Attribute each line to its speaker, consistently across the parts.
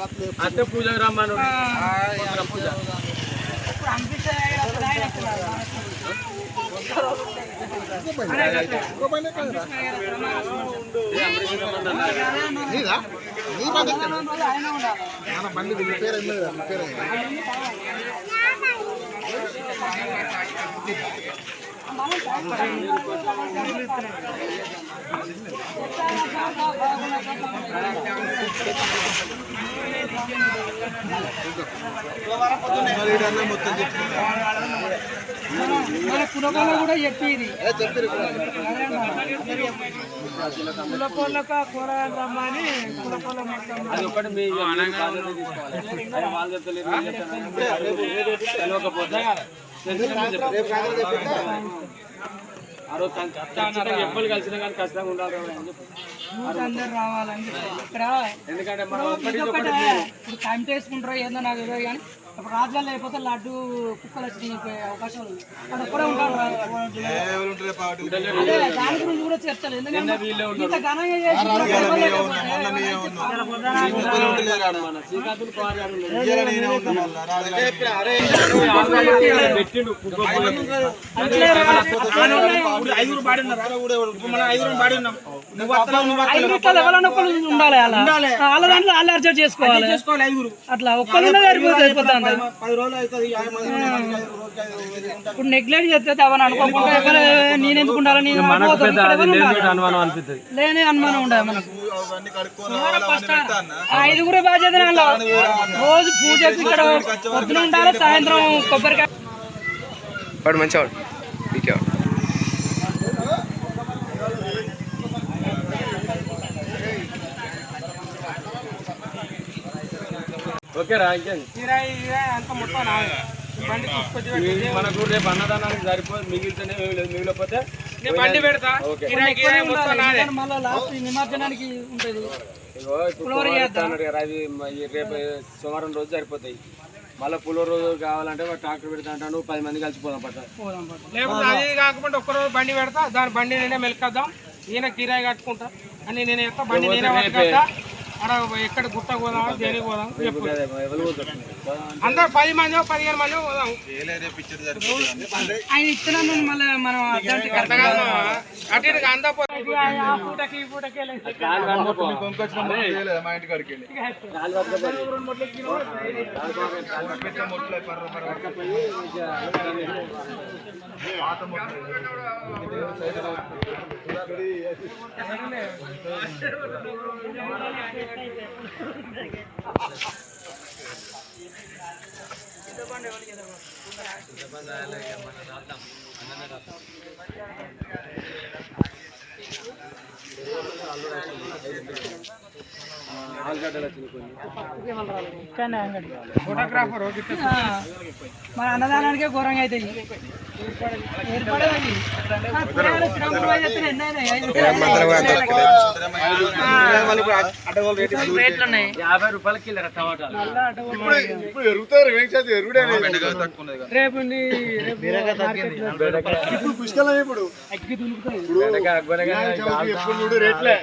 Speaker 1: అత్తే పూజకు రమ్మను. పూజ.
Speaker 2: బండి ఎక్కడ?
Speaker 3: ఆయన ఉండాలి
Speaker 2: మన
Speaker 3: మన కులకోళ్ళ కూడా చెప్పేది
Speaker 2: ఏ
Speaker 3: కూరగాయలు రమ్మని మొత్తం
Speaker 1: అది ఒకటి మీ వాళ్ళు మీరు తెలియకపోతే ఆ రోజు ఎవ్వరు కలిసినా కానీ ఖచ్చితంగా ఉండాలి
Speaker 3: అందరు రావాలని చెప్పి. ఇక్కడ
Speaker 1: ఎందుకంటే మనం
Speaker 3: ఇప్పుడు టైం చేసుకుంటారో ఏందో నాకు కానీ ఇప్పుడు రాజుగారు లేకపోతే లడ్డు కుక్కలు వచ్చి అవకాశం ఉంది. అక్కడ ఒక్కడే ఉంటారు అదే దాని గురించి కూడా చర్చలు. ఎందుకంటే ఇంత ఘనంగా
Speaker 4: ఐదుగురు బాడి ఐదుగురు
Speaker 3: ఎవరైనా ఒకళ్ళు ఉండాలి. అలా? వాళ్ళ దాంట్లో వాళ్ళు చేసుకోవాలి. అట్లా ఒక్కళ్ళు సరిపోతుంది ఇప్పుడు నెగ్లెక్ట్ చేస్తే అవన్నీ అనుకోకుండా ఎవరు నేను ఎందుకు ఉండాలి నేను?
Speaker 1: అనుమానం అనిపిస్తుంది.
Speaker 3: లేని అనుమానం ఉండదు మనకు. ఆ ఐదుగురు బాధ్యత. రోజు పూజకి ఇక్కడ పొద్దున ఉండాలి సాయంత్రం కొబ్బరికాయ
Speaker 5: మంచిగా వాడు పీకే వాడు
Speaker 1: ఓకేరా ఇంకేం
Speaker 3: కిరాయి అంతా మొత్తం నాదే. బండి తీసుకొచ్చి
Speaker 1: మనకు రేపు అన్నదానానికి సరిపోదు మిగిలితేనే మిగిలి- మిగిలిపోతే
Speaker 3: బండి పెడతా. కిరాయి మొత్తం నాదే. మళ్ళీ లాస్ట్ నిమజ్జనానికి ఉంటది.
Speaker 1: రేపు సోమవారం రోజు సరిపోతాయి. మళ్ళీ పులిహోర రోజు కావాలంటే ట్రాక్టర్ పెడతా అంటాను పది మంది కలిసిపోదాం పట్ట.
Speaker 3: పోదాం పట్టు.
Speaker 6: లేకపోతే అది కాకుండా ఒక్కరోజు బండి పెడతా దాని బండి నేనే మెలకద్దాం ఈయన కిరాయి కట్టుకుంటా. అని నేనే బండి నేనే పట్టుకొస్తా అక్కడ ఎక్కడ గుట్ట పోదాం దేనికి పోదాం చెప్పు? అందరు పది మంది పదిహేను మంది పోదాం.
Speaker 3: ఆయన ఇచ్చిన మళ్ళీ మనం.
Speaker 6: అటు ఇటు అందా పోతే
Speaker 3: ఆ పూటకి పూటకి.
Speaker 2: మా ఇంటి కాడికి వెళ్ళి
Speaker 1: కాలు కట్టుకో. ఆలుగడ్డలు వచ్చినాయి
Speaker 6: ఫోటోగ్రాఫర్
Speaker 3: మన అన్నదానానికే ఘోరంగా
Speaker 1: యాభై టమాటాలు.
Speaker 2: ఇప్పుడు ఎరుగుతారు
Speaker 3: రేపు
Speaker 2: ఇప్పుడు పుష్కలం ఇప్పుడు చూడు రేట్లే.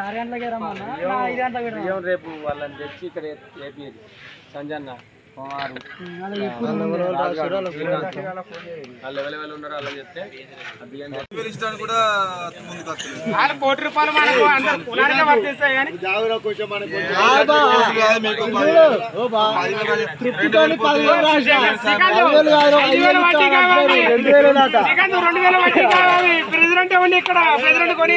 Speaker 3: ఆరు గంటలకే రమ్మన్నా? ఐదు గంటలకు
Speaker 1: రేపు వాళ్ళని తెచ్చి ఇక్కడ ఏపీ సంజన్న కుమారు వాళ్ళు
Speaker 6: కోటి రూపాయలు మనకు అందరు వర్తిస్తాయి కానీ. రెండు వేల వడ్డీ కావాలి. ప్రెసిడెంట్ ఇక్కడ ప్రెసిడెంట్ కొని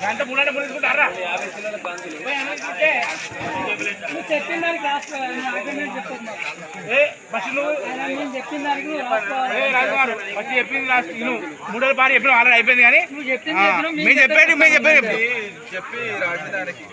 Speaker 4: గంట మూడంటే మూడు
Speaker 3: చెప్పిన దానికి చెప్పిన దానికి
Speaker 4: రాజుగారు చెప్పింది లాస్ట్ నువ్వు మూడో పాటు చెప్పిన ఆల్రెడీ అయిపోయింది కానీ
Speaker 3: నువ్వు చెప్పింది
Speaker 4: మేము చెప్పేది మేము చెప్పేది
Speaker 2: చెప్పి రాజధానికి